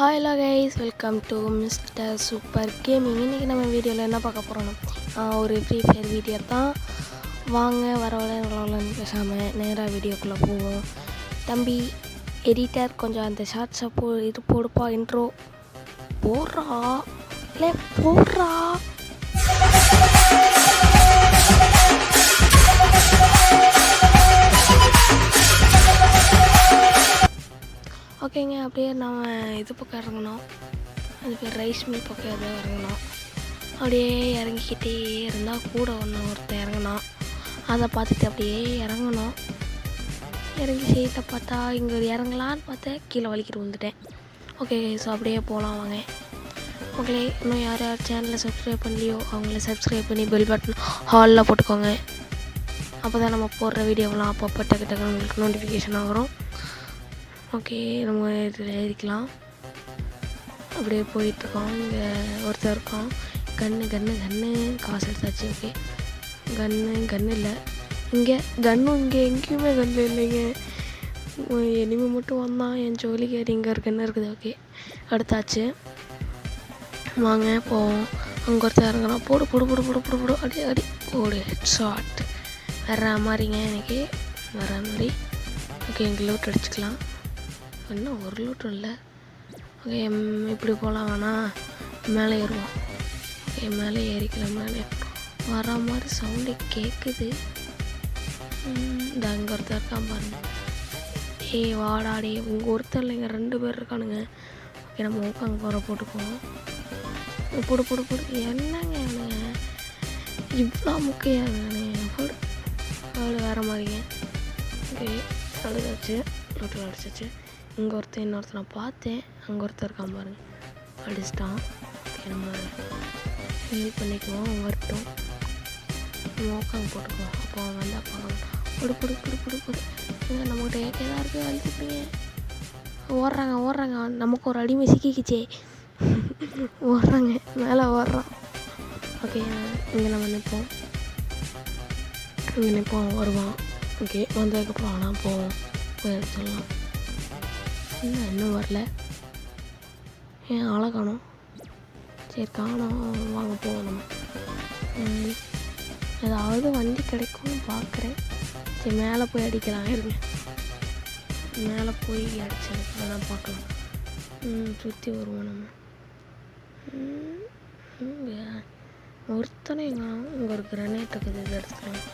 Hi hello guys welcome to mister super gaming இன்றைக்கி நம்ம வீடியோவில் என்ன பார்க்க போகிறோம்னா ஒரு ஃப்ரீ ஃபயர் வீடியோ தான். வாங்க வரவள வரவலன்னு பேசாமல் நேராக வீடியோக்குள்ளே போவோம். தம்பி எடிட்டர் கொஞ்சம் அந்த ஷார்ட்ஸை போ இது போடுப்பா இன்ட்ரோ போடுறா. இல்லை போடுறா. ஓகேங்க அப்படியே நம்ம இது பக்கம் இறங்கணும். அது பேர் ரைஸ் மில் பக்கம் அப்படியே இறங்கணும். அப்படியே இறங்கிக்கிட்டே இருந்தால் கூட ஒன்று ஒருத்தர் இறங்கணும். அதை பார்த்துட்டு அப்படியே இறங்கணும். இறங்கி சீட்டை பார்த்தா இங்கே இறங்கலான்னு பார்த்தா கீழே வலிக்கிட்டு விழுந்துட்டேன். ஓகே ஸோ அப்படியே போகலாம் வாங்க. ஓகே இன்னும் யார் யார் சேனலை சப்ஸ்கிரைப் பண்ணலையோ அவங்கள சப்ஸ்கிரைப் பண்ணி பெல் பட்டன் ஹாலில் போட்டுக்கோங்க. அப்போ தான் நம்ம போடுற வீடியோவெலாம் அப்பப்போ டக்கு டக்குன்னு உங்களுக்கு நோட்டிஃபிகேஷன் வரும். ஓகே நம்ம இதில் ஏறிக்கலாம் அப்படியே போயிட்டுருக்கோம். இங்கே ஒருத்தர் இருக்கோம் கன்று கன்று கன்று காசு எடுத்தாச்சு ஓகே. கன்று கன்று இல்லை. இங்கே கன்னும் இங்கே எங்கேயுமே கன்று இல்லைங்க. எனிமே மட்டும் வந்தான் என் ஜோலிக்காரி இங்கே ஒரு கன்று இருக்குது ஓகே. எடுத்தாச்சு வாங்க போவோம். அங்கே ஒருத்தர் இறங்குறான் போடு போடு போடு போடு போடு போடு. அடி அடி. போடு ஷார்ட் வர்ற மாதிரிங்க எனக்கு. வர மாதிரி. ஓகே எங்களை விட்டு அடிச்சுக்கலாம். இன்னும் ஒரு லூட்டும் இல்லை. ஓகே இப்படி போகலாம் வேணா மேலே ஏறுவோம். ஓகே மேலே ஏறிக்கலாம் மேலே வர மாதிரி சவுண்டு கேட்குது இந்த அங்கே ஒருத்தர் இருக்கான் பாருங்க. ஏய் வாடாடி உங்கள் ஒருத்தர் இல்லைங்க ரெண்டு பேர் இருக்கானுங்க. ஓகே நம்ம அங்கே போகிற போட்டுக்குவோம். போடு போடு போடு. என்னங்க அவனுங்க இவ்வளோ முக்கியம் போடு. அவ்வளோ வேறு மாதிரிங்க. ஓகே அழுதாச்சு. லூட்டில் அடிச்சிச்சு. இங்கே ஒருத்தன் இன்னொருத்தனை பார்த்தேன். அங்கே ஒருத்தர் இருக்கான் பாருங்க. அடிச்சிட்டான். ஓகே நம்ம பண்ணிக்குவோம் வரட்டும். நம்ம போட்டுக்குவோம். அப்போ அவன் வந்தால் பார்க்கலாம் பொடு பொடு பொடு பொடு பொடு. ஏங்க நம்மகிட்ட ஏக்க தான் இருக்குது அழுத்துப்பீங்க ஓடுறாங்க ஓடுறாங்க. நமக்கு ஒரு அடிமை சிக்கிக்கிச்சே. ஓடுறாங்க மேலே ஓடுறான். ஓகே இங்கே நம்ம நிற்போம். இங்கே நிற்போம் வருவான். ஓகே வந்ததுக்கப்புறம் ஆனால் போவோம் போய் சொல்லலாம் இன்னும் இன்னும் வரல? ஏன் ஆளை சரி காணோம். வாங்க போவோம் நம்ம. ம், ஏதாவது வண்டி கிடைக்கும் பார்க்குறேன். சரி மேலே போய் அடிக்கலாம். இருங்க. மேலே போய் அடிச்சேன் நான் பார்க்கலாம். ம் சுற்றி வருவோம் நம்ம. ம், ஒருத்தனை எங்கே இங்கே ஒரு கிரனேட் இருக்குது. இது எடுத்துக்கலாம்.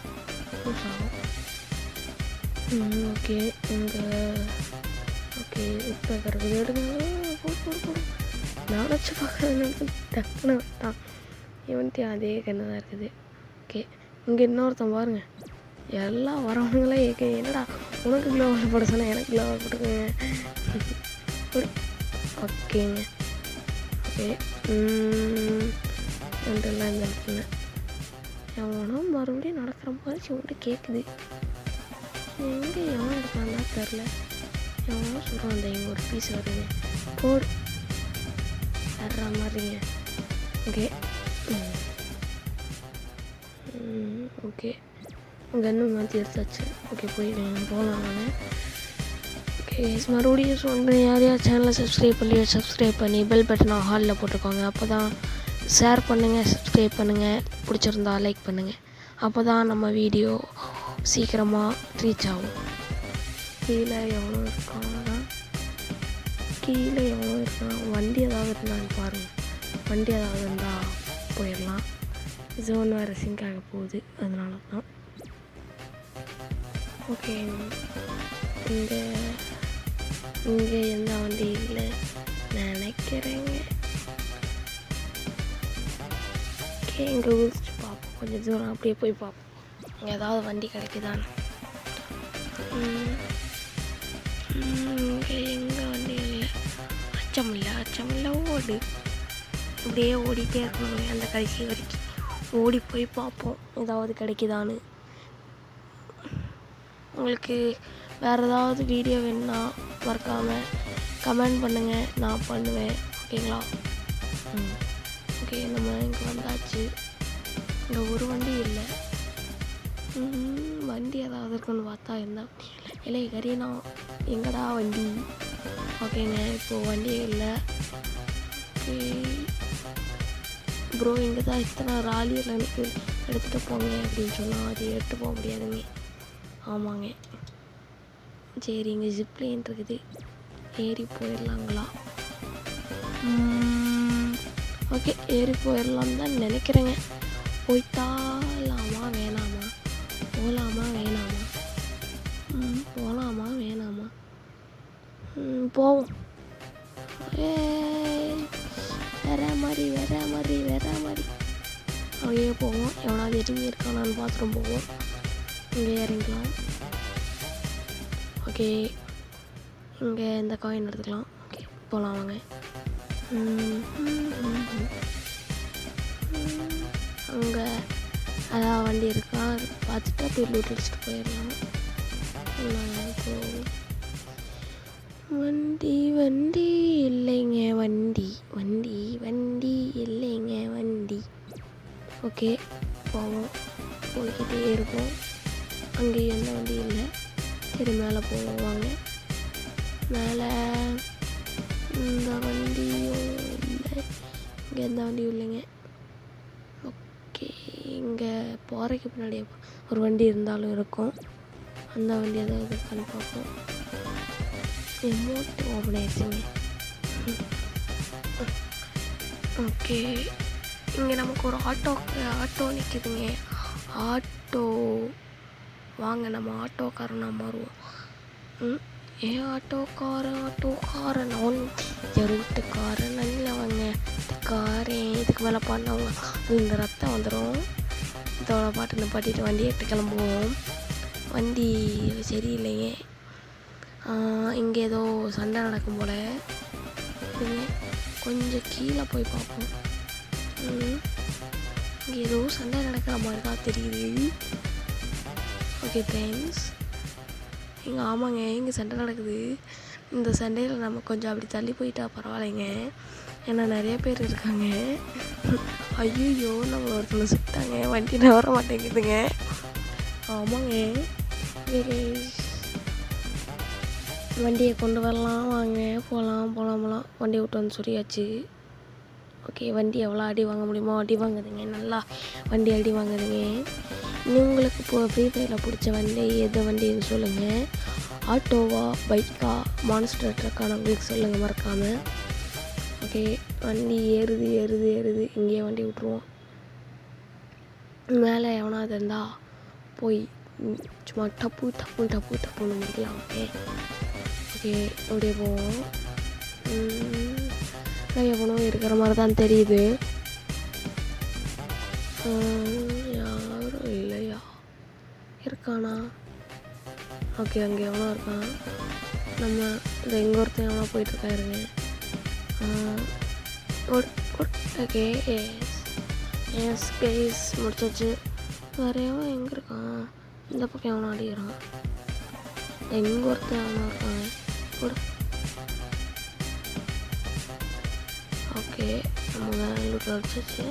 ம் ஓகே. இங்கே ஓகே இப்போ கிடக்குது எடுக்கணும் நான் வச்சு பார்க்குறது டக்குன்னு விட்டான் இவன்ட்டு அதே கண்ணு தான் இருக்குது ஓகே இங்கே இன்னொருத்தன் பாருங்க எல்லாம் வரவங்களே ஏக்க என்னடா உனக்கு க்ளோவர் போட சொன்னால் எனக்கு க்ளோவர் போட்டுக்கோங்க ஓகேங்க ஓகே ஒன்றெல்லாம் இந்த இடத்துல எவனும் மறுபடியும் நடக்கிற மாதிரி சொல்லிட்டு கேட்குது எங்கே எவன் இருக்கான்னா தெரில எவ்வளோ சொல்கிறான் அந்த இங்கே ஒரு பீஸ் வருங்க போடு வர்ற மாதிரிங்க. ஓகே ஓகே கன்று மாற்றி எடுத்தாச்சு. ஓகே போய் போகலாம் நான் ஓகே மறுபடியும் சொல்கிறேன் யார் யார் சேனலை சப்ஸ்கிரைப் பண்ணி சப்ஸ்கிரைப் பண்ணி பெல் பட்டனை ஹாலில் போட்டுக்கோங்க அப்போ தான் ஷேர் பண்ணுங்கள் சப்ஸ்கிரைப் பண்ணுங்கள் பிடிச்சிருந்தா லைக் பண்ணுங்கள் அப்போ தான் நம்ம வீடியோ சீக்கிரமாக ரீச் ஆகும். கீழே எவ்வளோ இருக்காங்கன்னா கீழே எவ்வளோ இருக்கான் வண்டி ஏதாவது இருந்தான்னு பாருங்கள் வண்டி ஏதாவது இருந்தால் போயிடலாம். ஜோன் வேறு சிங்க் ஆக போகுது. அதனால தான் ஓகே இங்கே இங்கே எந்த வண்டி இல்லை நினைக்கிறேங்க. ஓகே இங்கே குதிச்சு பார்ப்போம். கொஞ்சம் தூரம் அப்படியே போய் பார்ப்போம். இங்கே ஏதாவது வண்டி கிடைக்குதான்னு. இங்கே எங்கே வண்டி இல்லை அச்சம் இல்லை அச்சம் இல்லை ஓடு. அப்படியே ஓடிட்டே இருக்கணும் அந்த கடைசி வரைக்கும். ஓடி போய் பார்ப்போம் ஏதாவது கிடைக்குதான்னு. உங்களுக்கு வேறு ஏதாவது வீடியோ வேணுன்னா மறக்காமல் கமெண்ட் பண்ணுங்கள் நான் பண்ணுவேன் ஓகேங்களா ஓகே நம்ம இங்கே வந்தாச்சு. இங்கே ஒரு வண்டி இல்லை. வண்டி ஏதாவது இருக்குன்னு பார்த்தா வண்டி இல்லை. இல்லை கரீனா. எங்கடா வண்டி? ஓகேங்க இப்போது வண்டி இல்லை. ப்ரோ இங்கே தான் இத்தனை ராலியில் எனக்கு எடுத்துகிட்டு போங்க அப்படின்னு சொன்னால் அது எடுத்து போக முடியாதுங்க. ஆமாங்க. சரி இங்கே ஜிப்லைன் இருக்குது. ஏறி போயிடலாங்களா? ஓகே ஏறி போயிடலான்னு தான் நினைக்கிறேங்க. போய்த்தா போவோம். வேற மாதிரி வேற மாதிரி வேற மாதிரி. அப்படியே போவோம். எவனாவது எதுவுமே இருக்கானான்னு பாத்ரூம் போவோம். இங்கே இறங்கிக்கலாம் ஓகே இங்கே இந்த காயின் எடுத்துக்கலாம். ஓகே போகலாம் வாங்க. அங்கே அதான் வண்டி இருக்கா? பார்த்துட்டு அப்படியே லூட் அடிச்சுட்டு போயிடலாம். போவோம் வண்டி வண்டி இல்லைங்க வண்டி. வண்டி வண்டி இல்லைங்க வண்டி. ஓகே போவோம். போய்கிட்டே இருக்கோம் அங்கேயும் எந்த வண்டி இல்லை. சரி மேலே போவோம் வாங்க. மேலே இந்த வண்டியும் இல்லை. இங்கே எந்த வண்டியும் இல்லைங்க. ஓகே இங்கே போகிறக்கு பின்னாடி ஒரு வண்டி இருந்தாலும் இருக்கும். அந்த வண்டி ஏதாவது இருக்கான்னு பார்ப்போம். ரிமோட் ஓப்பன் ஆயிடுச்சுங்க ஓகே இங்கே நமக்கு ஒரு ஆட்டோ ஆட்டோ நிற்கிதுங்க ஆட்டோ வாங்க நம்ம ஆட்டோக்காரனாக மாறுவோம் ம்? ஏ ஆட்டோக்காரன் ஆட்டோக்காரன் அவன் நல்ல நல்லவங்க காரன் இதுக்கு மேலே பண்ணவங்க. இந்த ரத்தம் வந்துடும் இதோட பாட்டு நிப்பாட்டிட்டு வண்டி எடுத்து கிளம்புவோம். வண்டி சரியில்லைங்க இங்கே ஏதோ சண்டை நடக்கும் போல். கொஞ்சம் கீழே போய் பார்ப்போம். இங்கே ஏதோ சண்டை நடக்கிற மாதிரி தான் தெரியுது. ஓகே தேங்க்ஸ் இங்கே ஆமாங்க இங்கே சண்டை நடக்குது. இந்த சண்டையில் நம்ம கொஞ்சம் அப்படி தள்ளி போயிட்டா பரவாயில்லைங்க. ஏன்னா நிறைய பேர் இருக்காங்க. ஐயோ நம்ம ஒருத்தனை சுட்டாங்க வண்டி நவர மாட்டேங்குதுங்க. ஆமாங்க. வண்டியை கொண்டு வரலாம் வாங்க போகலாம் போகலாம் போகலாம் வண்டியை விட்டு வந்து சொல்லியாச்சு. ஓகே வண்டி எவ்வளோ அடி வாங்க முடியுமோ அடி வாங்குதுங்க. நல்லா வண்டி அடி வாங்குதுங்க. இன்னும் உங்களுக்கு இப்போ ஃப்ரீ ஃபயரில் பிடிச்ச வண்டி எது வண்டின்னு சொல்லுங்கள் ஆட்டோவா பைக்கா மான்ஸ்டர் ட்ரக்கான உங்களுக்கு சொல்லுங்கள் மறக்காமல் ஓகே வண்டி ஏறுது ஏறுது ஏறுது. இங்கேயே வண்டி விட்ருவோம் மேலே எவனாவது இருந்தால் போய் சும்மா டப்பு டப்பு டப்பு டப்புன்னு முடிக்கலாம். ஓகே ஓகே அப்படியே போவோம். நிறைய நான் எவனோ இருக்கிற மாதிரி தான் தெரியுது யாரும் இல்லையா? இருக்கானா? ஓகே அங்கே எவனோ இருக்கான். நம்ம இந்த எங்கே ஒருத்தன் எவனோ போயிட்டுருக்காருங்க. ஓகே எஸ் எஸ் கேஸ் முடிச்சாச்சு. வேற எவன் எங்கே இருக்கான்? இந்த பக்கம் எவனோ அடிக்கிறான். எங்கே ஒருத்தன் இருக்காங்க போடு ஓகே நம்ம வேற லூட்டில் அடிச்சாச்சு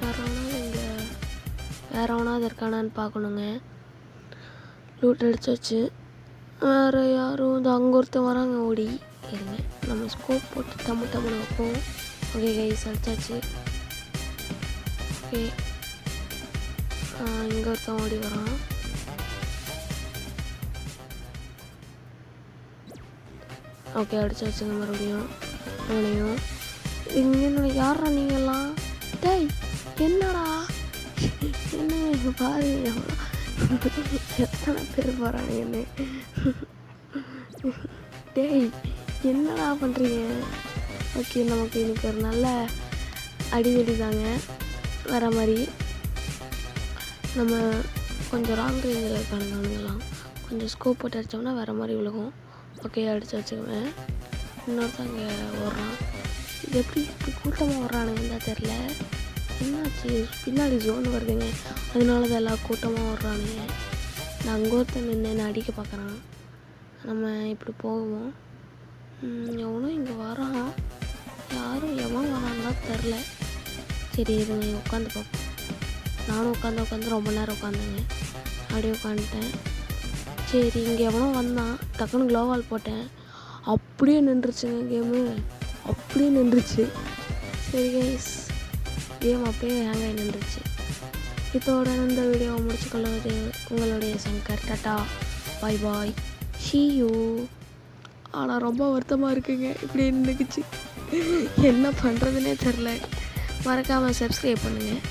வேறு எவனாவது இங்கே வேற எவனாவது இருக்கானான்னு பார்க்கணுங்க. லூட் அடிச்சாச்சு வேறு யாரும் இந்த அங்கே ஒருத்தன் வராங்க ஓடி. இருங்க நம்ம ஸ்கோப் போட்டு தமிழ் தமிழ் வைப்போம். ஓகே கைஸ் அடிச்சாச்சு. ஓகே. இங்கே ஒருத்தன் ஓடி வரான். ஓகே அடிச்சாச்சுங்க மறுபடியும். அவனையும் இங்கே யாரா நீங்கள்லாம் டேய் என்னடா? என்ன இங்க பாருங்க எத்தனை பேர் போகிறானுங்கன்னு டேய் என்னடா பண்ணுறீங்க ஓகே நமக்கு இன்னைக்கு ஒரு நல்ல அடிதடி தாங்க வர மாதிரி. நம்ம கொஞ்சம் ராங் ரேஞ்சில் இருக்கானுங்க கொஞ்சம் ஸ்கோப் போட்டு அடித்தோம்னா வேறு மாதிரி விழுகும் ஓகே அடித்து வச்சுக்குவேன். இன்னொருத்தங்க ஓடுறான் இது எப்படி இப்படி கூட்டமாக வர்றானுங்க தான் தெரில என்னாச்சு? பின்னாடி ஜோன் வருதுங்க. அதனால தான் எல்லா கூட்டமாக ஓடுறானுங்க நான் அங்கே ஒருத்தன் நின்று என்ன அடிக்க பார்க்குறான் நம்ம இப்படி போவோம். எவனும் இங்கே வரான். யாரும் எவன் வரான்னா தெரில சரி இருங்க உட்காந்து பார்ப்போம் நானும் உட்காந்து உட்காந்து ரொம்ப நேரம் உட்காந்தேங்க. அப்படியே உட்காந்துட்டேன். சரி இங்கே எவனோ வந்தான். டக்குன்னு க்ளோவால் போட்டேன். அப்படியே நின்றுச்சுங்க கேமு அப்படியே நின்றுச்சு. சரி கைஸ் கேம் அப்படியே ஹேங் ஆகி நின்றுச்சு. இதோட இந்த வீடியோவை முடிச்சுக்கொள்வது உங்களுடைய சங்கர் டாட்டா. பாய் பாய் ஷியூ ஆனால் ரொம்ப வருத்தமாக இருக்குங்க. இப்படி நின்றுக்குச்சு என்ன பண்ணுறதுனே தெரில மறக்காமல் சப்ஸ்கிரைப் பண்ணுங்கள்